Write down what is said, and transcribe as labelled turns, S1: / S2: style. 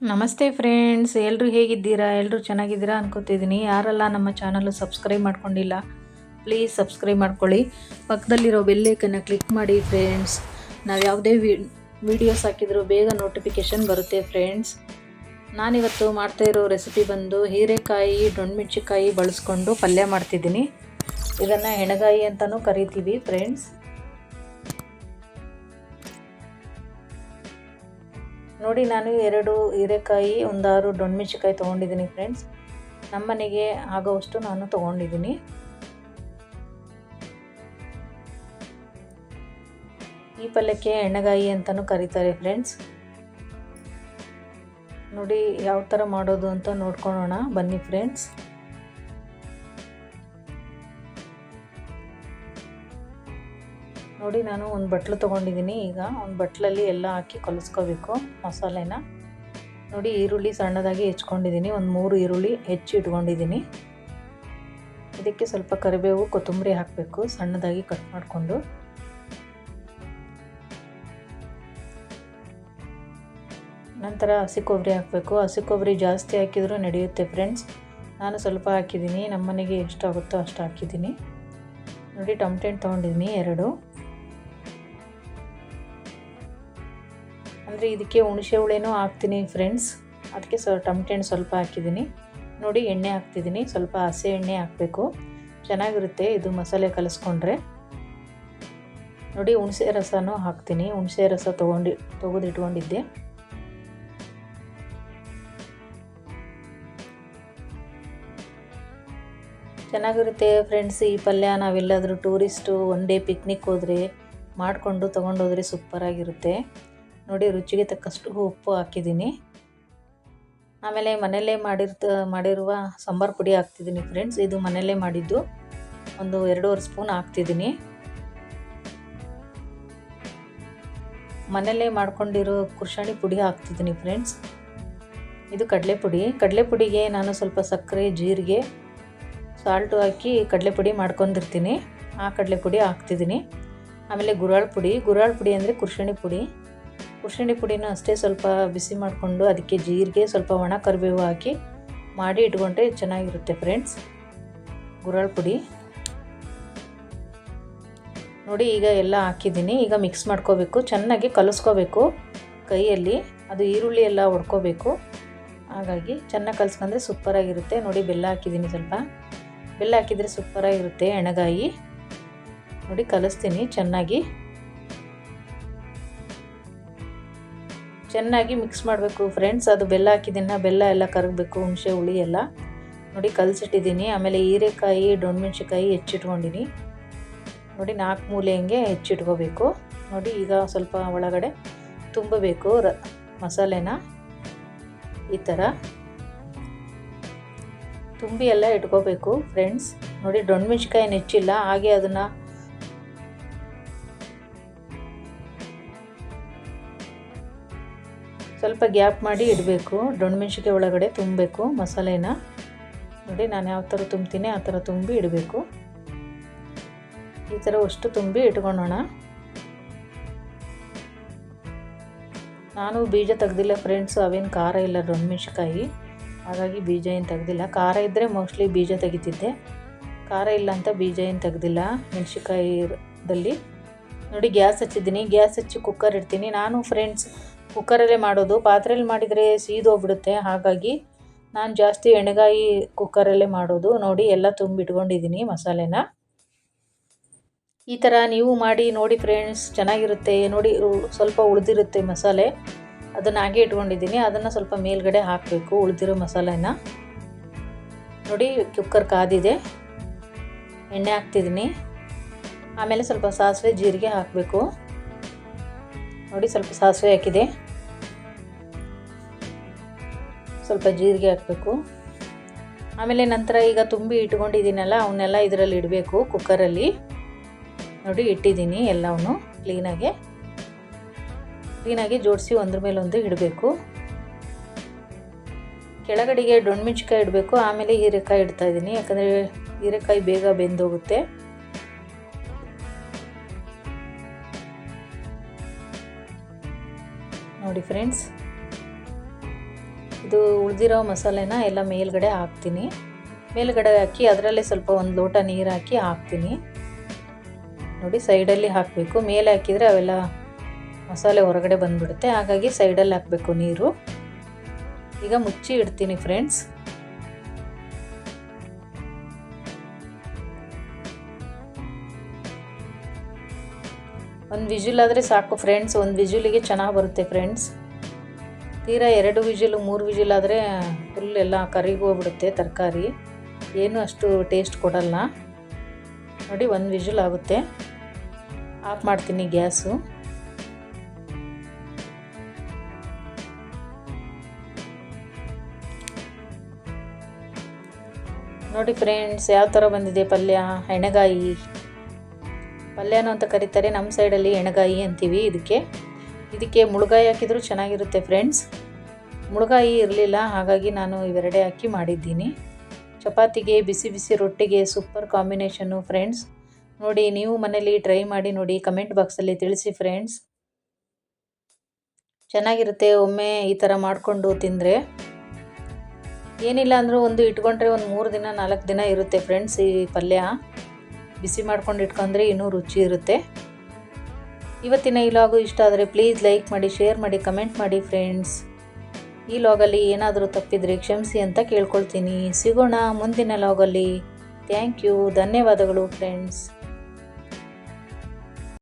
S1: ನಮಸ್ತೆ ಫ್ರೆಂಡ್ಸ್ ಎಲ್ಲರೂ ಹೇಗಿದ್ದೀರಾ? ಎಲ್ಲರೂ ಚೆನ್ನಾಗಿದ್ದೀರಾ ಅನ್ಕೋತಿದ್ದೀನಿ. ಯಾರೆಲ್ಲ ನಮ್ಮ ಚಾನಲ್ಲು ಸಬ್ಸ್ಕ್ರೈಬ್ ಮಾಡ್ಕೊಂಡಿಲ್ಲ, ಪ್ಲೀಸ್ ಸಬ್ಸ್ಕ್ರೈಬ್ ಮಾಡ್ಕೊಳ್ಳಿ. ಪಕ್ಕದಲ್ಲಿರೋ ಬೆಲ್ಲೈಕನ್ನು ಕ್ಲಿಕ್ ಮಾಡಿ ಫ್ರೆಂಡ್ಸ್. ನಾವು ಯಾವುದೇ ವಿಡಿಯೋಸ್ ಹಾಕಿದರೂ ಬೇಗ ನೋಟಿಫಿಕೇಷನ್ ಬರುತ್ತೆ ಫ್ರೆಂಡ್ಸ್. ನಾನಿವತ್ತು ಮಾಡ್ತಾ ಇರೋ ರೆಸಿಪಿ ಬಂದು ಹೀರೆಕಾಯಿ ಡೊಣ್ಮೆಣ್ಸಿಕಾಯಿ ಬಳಸ್ಕೊಂಡು ಪಲ್ಯ ಮಾಡ್ತಿದ್ದೀನಿ. ಇದನ್ನು ಹೆಣಗಾಯಿ ಅಂತಲೂ ಕರಿತೀವಿ ಫ್ರೆಂಡ್ಸ್. ನೋಡಿ, ನಾನು ಎರಡು ಹೀರೆಕಾಯಿ, ಒಂದಾರು ಡೊಣ್ಮೆಣ್ಸಿಕಾಯಿ ತೊಗೊಂಡಿದ್ದೀನಿ ಫ್ರೆಂಡ್ಸ್ ನಮ್ಮನೆಗೆ ಆಗೋವಷ್ಟು ನಾನು ತೊಗೊಂಡಿದ್ದೀನಿ. ಈ ಪಲ್ಯಕ್ಕೆ ಎಣ್ಣೆಗಾಯಿ ಅಂತಲೂ ಕರೀತಾರೆ ಫ್ರೆಂಡ್ಸ್ ನೋಡಿ ಯಾವ ಥರ ಮಾಡೋದು ಅಂತ ನೋಡ್ಕೊಳ್ಳೋಣ. ಬನ್ನಿ ಫ್ರೆಂಡ್ಸ್ ನೋಡಿ, ನಾನು ಒಂದು ಬಟ್ಲು ತೊಗೊಂಡಿದ್ದೀನಿ ಈಗ ಒಂದು ಬಟ್ಲಲ್ಲಿ ಎಲ್ಲ ಹಾಕಿ ಕಲಿಸ್ಕೋಬೇಕು ಮಸಾಲೆನ. ನೋಡಿ, ಈರುಳ್ಳಿ ಸಣ್ಣದಾಗಿ ಹೆಚ್ಕೊಂಡಿದ್ದೀನಿ ಒಂದು ಮೂರು ಈರುಳ್ಳಿ ಹೆಚ್ಚಿ ಇಟ್ಕೊಂಡಿದ್ದೀನಿ ಇದಕ್ಕೆ ಸ್ವಲ್ಪ ಕರಿಬೇವು, ಕೊತ್ತಂಬರಿ ಹಾಕಬೇಕು, ಸಣ್ಣದಾಗಿ ಕಟ್ ಮಾಡಿಕೊಂಡು. ನಂತರ ಹಸಿ ಕೊಬ್ಬರಿ ಹಾಕಬೇಕು. ಹಸಿ ಕೊಬ್ಬರಿ ಜಾಸ್ತಿ ಹಾಕಿದರೂ ನಡೆಯುತ್ತೆ ಫ್ರೆಂಡ್ಸ್. ನಾನು ಸ್ವಲ್ಪ ಹಾಕಿದ್ದೀನಿ ನಮ್ಮ ಮನೆಗೆ ಎಷ್ಟಾಗುತ್ತೋ ಅಷ್ಟು ಹಾಕಿದ್ದೀನಿ ನೋಡಿ, ಟೊಮಟೆ ಹಣ್ಣು ತೊಗೊಂಡಿದ್ದೀನಿ ಎರಡು. ಅಂದರೆ ಇದಕ್ಕೆ ಹುಣಸೆ ಹುಳೇನೂ ಹಾಕ್ತೀನಿ ಫ್ರೆಂಡ್ಸ್ ಅದಕ್ಕೆ ಸ್ವಲ್ಪ ಟಮಟೆ ಹಣ್ಣು ಸ್ವಲ್ಪ ಹಾಕಿದ್ದೀನಿ. ನೋಡಿ ಎಣ್ಣೆ ಹಾಕ್ತಿದ್ದೀನಿ. ಸ್ವಲ್ಪ ಹಸಿ ಎಣ್ಣೆ ಹಾಕಬೇಕು. ಚೆನ್ನಾಗಿರುತ್ತೆ ಇದು ಮಸಾಲೆ ಕಲಿಸ್ಕೊಂಡ್ರೆ. ನೋಡಿ ಹುಣಸೆ ರಸನೂ ಹಾಕ್ತೀನಿ. ಹುಣಸೆ ರಸ ತೊಗೊಂಡು ತೆಗೆದಿಟ್ಕೊಂಡಿದ್ದೆ. ಚೆನ್ನಾಗಿರುತ್ತೆ ಫ್ರೆಂಡ್ಸ್ ಈ ಪಲ್ಯ ನಾವೆಲ್ಲಾದರೂ ಟೂರಿಸ್ಟು ಒನ್ ಡೇ ಪಿಕ್ನಿಕ್ ಹೋದರೆ ಮಾಡಿಕೊಂಡು ತೊಗೊಂಡೋದ್ರೆ ಸೂಪರಾಗಿರುತ್ತೆ ನೋಡಿ ರುಚಿಗೆ ತಕ್ಕಷ್ಟು ಉಪ್ಪು ಹಾಕಿದ್ದೀನಿ. ಆಮೇಲೆ ಮನೆಯಲ್ಲೇ ಮಾಡಿರ್ತ, ಮಾಡಿರುವ ಸಾಂಬಾರು ಪುಡಿ ಹಾಕ್ತಿದ್ದೀನಿ ಫ್ರೆಂಡ್ಸ್ ಇದು ಮನೆಯಲ್ಲೇ ಮಾಡಿದ್ದು. ಒಂದು ಎರಡೂವರೆ ಸ್ಪೂನ್ ಹಾಕ್ತಿದ್ದೀನಿ. ಮನೆಯಲ್ಲೇ ಮಾಡ್ಕೊಂಡಿರೋ ಕುರ್ಷಾಣಿ ಪುಡಿ ಹಾಕ್ತಿದ್ದೀನಿ ಫ್ರೆಂಡ್ಸ್ ಇದು ಕಡಲೆ ಪುಡಿ. ಕಡಲೆ ಪುಡಿಗೆ ನಾನು ಸ್ವಲ್ಪ ಸಕ್ಕರೆ, ಜೀರಿಗೆ ಸಾಲ್ಟು ಹಾಕಿ ಕಡಲೆ ಪುಡಿ ಮಾಡ್ಕೊಂಡಿರ್ತೀನಿ. ಆ ಕಡಲೆ ಪುಡಿ ಹಾಕ್ತಿದ್ದೀನಿ. ಆಮೇಲೆ ಗುರಾಳ್ ಪುಡಿ. ಗುರಾಳ್ ಪುಡಿ ಅಂದರೆ ಕುರ್ಷಣಿ ಪುಡಿ. ಕುರ್ಷಣಿ ಪುಡಿನೂ ಅಷ್ಟೇ ಸ್ವಲ್ಪ ಬಿಸಿ ಮಾಡಿಕೊಂಡು ಅದಕ್ಕೆ ಜೀರಿಗೆ ಸ್ವಲ್ಪ ಒಣ ಕರಿಬೇವು ಹಾಕಿ ಮಾಡಿ ಇಟ್ಕೊಂಡ್ರೆ ಚೆನ್ನಾಗಿರುತ್ತೆ ಫ್ರೆಂಡ್ಸ್. ಗುರಾಳ್ ಪುಡಿ. ನೋಡಿ, ಈಗ ಎಲ್ಲ ಹಾಕಿದ್ದೀನಿ. ಈಗ ಮಿಕ್ಸ್ ಮಾಡ್ಕೋಬೇಕು. ಚೆನ್ನಾಗಿ ಕಲಿಸ್ಕೋಬೇಕು ಕೈಯಲ್ಲಿ. ಅದು ಈರುಳ್ಳಿ ಎಲ್ಲ ಹೊಡ್ಕೋಬೇಕು ಹಾಗಾಗಿ ಚೆನ್ನಾಗಿ ಕಲಿಸ್ಕೊಂಡ್ರೆ ಸೂಪರಾಗಿರುತ್ತೆ. ನೋಡಿ, ಬೆಲ್ಲ ಹಾಕಿದ್ದೀನಿ ಸ್ವಲ್ಪ. ಬೆಲ್ಲ ಹಾಕಿದರೆ ಸೂಪರಾಗಿರುತ್ತೆ ಎಣಗಾಯಿ. ನೋಡಿ, ಕಲಿಸ್ತೀನಿ ಚೆನ್ನಾಗಿ. ಚೆನ್ನಾಗಿ ಮಿಕ್ಸ್ ಮಾಡಬೇಕು ಫ್ರೆಂಡ್ಸ್ ಅದು ಬೆಲ್ಲ ಹಾಕಿದ್ದೀನ ಬೆಲ್ಲ ಎಲ್ಲ ಕರಗಬೇಕು, ಹುಣಸೆ, ಹುಳಿ ಎಲ್ಲ. ನೋಡಿ ಕಲಸಿಟ್ಟಿದ್ದೀನಿ ಆಮೇಲೆ ಹೀರೆಕಾಯಿ ಡೊಣ್ಮೆಣ್ಸಿಕಾಯಿ ಹೆಚ್ಚಿಟ್ಕೊಂಡಿನಿ ನೋಡಿ ನಾಲ್ಕು ಮೂಲೆ ಹಂಗೆ ಹೆಚ್ಚಿಟ್ಕೋಬೇಕು. ನೋಡಿ ಈಗ ಸ್ವಲ್ಪ ಒಳಗಡೆ ತುಂಬಬೇಕು ರ, ಮಸಾಲೆನ. ಈ ಥರ. ತುಂಬಿ ಎಲ್ಲ ಇಟ್ಕೋಬೇಕು ಫ್ರೆಂಡ್ಸ್ ನೋಡಿ ಡೊಣ್ಮೆಣ್ಸಿಕಾಯಿ ಹೆಚ್ಚಿಲ್ಲ. ಹಾಗೆ ಅದನ್ನು ಸ್ವಲ್ಪ ಗ್ಯಾಪ್ ಮಾಡಿ ಇಡಬೇಕು. ಮೆಣಸಿಗೆ ಒಳಗಡೆ ತುಂಬಬೇಕು ಮಸಾಲೆನ. ನೋಡಿ, ನಾನು ಯಾವ ಥರ ತುಂಬ್ತೀನಿ, ಆ ಥರ ತುಂಬಿ ಇಡಬೇಕು. ಈ ಥರ ಅಷ್ಟು ತುಂಬಿ ಇಟ್ಕೊಳ್ಳೋಣ ನಾನು ಬೀಜ ತೆಗ್ದಿಲ್ಲ ಫ್ರೆಂಡ್ಸ್ ಅವೇನು ಖಾರ ಇಲ್ಲ ಮೆಣಸಿಕಾಯಿ ಹಾಗಾಗಿ ಬೀಜ ಏನು ತೆಗ್ದಿಲ್ಲ. ಖಾರ ಇದ್ದರೆ ಮೋಸ್ಟ್ಲಿ ಬೀಜ ತೆಗಿತಿದ್ದೆ. ಖಾರ ಇಲ್ಲ ಅಂತ ಬೀಜ ಏನು ತೆಗ್ದಿಲ್ಲ ಮೆಣಸಿಕಾಯಿದಲ್ಲಿ ನೋಡಿ, ಗ್ಯಾಸ್ ಹಚ್ಚಿದ್ದೀನಿ. ಗ್ಯಾಸ್ ಹಚ್ಚಿ ಕುಕ್ಕರ್ ಇಡ್ತೀನಿ. ನಾನು ಫ್ರೆಂಡ್ಸ್ ಕುಕ್ಕರಲ್ಲೇ ಮಾಡೋದು. ಪಾತ್ರೆಯಲ್ಲಿ ಮಾಡಿದರೆ ಸೀದೋಗ್ಬಿಡುತ್ತೆ ಹಾಗಾಗಿ ನಾನು ಜಾಸ್ತಿ ಎಣ್ಣೆಗಾಯಿ ಕುಕ್ಕರಲ್ಲೇ ಮಾಡೋದು. ನೋಡಿ, ಎಲ್ಲ ತುಂಬಿಟ್ಕೊಂಡಿದ್ದೀನಿ ಮಸಾಲೆನ. ಈ ಥರ ನೀವು ಮಾಡಿ, ನೋಡಿ ಫ್ರೆಂಡ್ಸ್, ಚೆನ್ನಾಗಿರುತ್ತೆ. ನೋಡಿ ಸ್ವಲ್ಪ ಉಳಿದಿರುತ್ತೆ ಮಸಾಲೆ. ಅದನ್ನು ಹಾಗೆ ಇಟ್ಕೊಂಡಿದ್ದೀನಿ ಅದನ್ನು ಸ್ವಲ್ಪ ಮೇಲ್ಗಡೆ ಹಾಕಬೇಕು ಉಳಿದಿರೋ ಮಸಾಲೆನ. ನೋಡಿ, ಕುಕ್ಕರ್ ಕಾದಿದೆ. ಎಣ್ಣೆ ಹಾಕ್ತಿದ್ದೀನಿ ಆಮೇಲೆ ಸ್ವಲ್ಪ ಸಾಸಿವೆ, ಜೀರಿಗೆ ಹಾಕಬೇಕು. ನೋಡಿ, ಸ್ವಲ್ಪ ಸಾಸಿವೆ ಹಾಕಿದೆ. ಸ್ವಲ್ಪ ಜೀರಿಗೆ ಹಾಕಬೇಕು. ಆಮೇಲೆ ನಂತರ ಈಗ ತುಂಬಿ ಇಟ್ಕೊಂಡಿದ್ದೀನಲ್ಲ, ಅವನ್ನೆಲ್ಲ ಇದರಲ್ಲಿ ಇಡಬೇಕು ಕುಕ್ಕರಲ್ಲಿ. ನೋಡಿ, ಇಟ್ಟಿದ್ದೀನಿ ಎಲ್ಲವನ್ನು ಕ್ಲೀನಾಗೆ ಕ್ಲೀನಾಗಿ ಜೋಡಿಸಿ ಒಂದ್ರ ಮೇಲೆ ಒಂದು ಇಡಬೇಕು. ಕೆಳಗಡೆಗೆ ಡೊಣ್ಮೆಣ್ಸಿಕಾಯಿ ಇಡಬೇಕು, ಆಮೇಲೆ ಹೀರೆಕಾಯಿ ಇಡ್ತಾ ಇದ್ದೀನಿ. ಯಾಕಂದರೆ ಹೀರೆಕಾಯಿ ಬೇಗ ಬೆಂದೋಗುತ್ತೆ. ನೋಡಿ ಫ್ರೆಂಡ್ಸ್ ಇದು ಉಳಿದಿರೋ ಮಸಾಲೆನ ಎಲ್ಲ ಮೇಲ್ಗಡೆ ಹಾಕ್ತೀನಿ. ಮೇಲ್ಗಡೆ ಹಾಕಿ ಅದರಲ್ಲೇ ಸ್ವಲ್ಪ ಒಂದು ಲೋಟ ನೀರು ಹಾಕಿ ಹಾಕ್ತೀನಿ. ನೋಡಿ, ಸೈಡಲ್ಲಿ ಹಾಕಬೇಕು. ಮೇಲೆ ಹಾಕಿದರೆ ಅವೆಲ್ಲ ಮಸಾಲೆ ಹೊರಗಡೆ ಬಂದುಬಿಡುತ್ತೆ. ಹಾಗಾಗಿ ಸೈಡಲ್ಲಿ ಹಾಕಬೇಕು ನೀರು. ಈಗ ಮುಚ್ಚಿ ಇಡ್ತೀನಿ ಫ್ರೆಂಡ್ಸ್. ಒಂದು ವಿಜುಲ್ ಆದರೆ ಸಾಕು ಫ್ರೆಂಡ್ಸ್. ಒಂದು ವಿಜುಲಿಗೆ ಚೆನ್ನಾಗಿ ಬರುತ್ತೆ ಫ್ರೆಂಡ್ಸ್. ತೀರಾ ಎರಡು ವಿಜಿಲು, ಮೂರು ವಿಜಿಲ್ ಆದರೆ ಫುಲ್ ಎಲ್ಲ ಕರಿಗೋಗ್ಬಿಡುತ್ತೆ ತರಕಾರಿ. ಏನು ಅಷ್ಟು ಟೇಸ್ಟ್ ಕೊಡಲ್ಲ. ನೋಡಿ, ಒಂದು ವಿಜಿಲ್ ಆಗುತ್ತೆ. ಆಫ್ ಮಾಡ್ತೀನಿ ಗ್ಯಾಸು. ನೋಡಿ ಫ್ರೆಂಡ್ಸ್ ಯಾವ ಥರ ಬಂದಿದೆ ಪಲ್ಯ? ಹೆಣಗಾಯಿ. ಪಲ್ಯನೂ ಅಂತ ಕರೀತಾರೆ ನಮ್ಮ ಸೈಡಲ್ಲಿ ಎಣಗಾಯಿ ಅಂತೀವಿ ಇದಕ್ಕೆ. ಇದಕ್ಕೆ ಮುಳುಗಾಯಿ ಹಾಕಿದರೂ ಚೆನ್ನಾಗಿರುತ್ತೆ ಫ್ರೆಂಡ್ಸ್ ಮುಳುಗಾಯಿ ಇರಲಿಲ್ಲ, ಹಾಗಾಗಿ ನಾನು ಇವೆರಡೇ ಹಾಕಿ ಮಾಡಿದ್ದೀನಿ. ಚಪಾತಿಗೆ, ಬಿಸಿ ಬಿಸಿ ರೊಟ್ಟಿಗೆ ಸೂಪರ್ ಕಾಂಬಿನೇಷನ್ನು ಫ್ರೆಂಡ್ಸ್ ನೋಡಿ, ನೀವು ಮನೇಲಿ ಟ್ರೈ ಮಾಡಿ ನೋಡಿ ಕಮೆಂಟ್ ಬಾಕ್ಸಲ್ಲಿ ತಿಳಿಸಿ ಫ್ರೆಂಡ್ಸ್ ಚೆನ್ನಾಗಿರುತ್ತೆ, ಒಮ್ಮೆ ಈ ಥರ ಮಾಡಿಕೊಂಡು ತಿಂದರೆ. ಏನಿಲ್ಲ ಅಂದರೂ ಒಂದು ಇಟ್ಕೊಂಡ್ರೆ ಒಂದು ಮೂರು ದಿನ, ನಾಲ್ಕು ದಿನ ಇರುತ್ತೆ ಫ್ರೆಂಡ್ಸ್ ಈ ಪಲ್ಯ. ಬಿಸಿ ಮಾಡ್ಕೊಂಡು ಇಟ್ಕೊಂಡ್ರೆ ಇನ್ನೂ ರುಚಿ ಇರುತ್ತೆ. ಇವತ್ತಿನ ಈ ಲಾಗು ಇಷ್ಟ ಆದರೆ ಪ್ಲೀಸ್ ಲೈಕ್ ಮಾಡಿ ಶೇರ್ ಮಾಡಿ ಕಮೆಂಟ್ ಮಾಡಿ ಫ್ರೆಂಡ್ಸ್ ಈ ಲಾಗಲ್ಲಿ ಏನಾದರೂ ತಪ್ಪಿದರೆ ಕ್ಷಮಿಸಿ ಅಂತ ಕೇಳ್ಕೊಳ್ತೀನಿ. ಸಿಗೋಣ ಮುಂದಿನ ಲಾಗಲ್ಲಿ ಥ್ಯಾಂಕ್ ಯು ಧನ್ಯವಾದಗಳು ಫ್ರೆಂಡ್ಸ್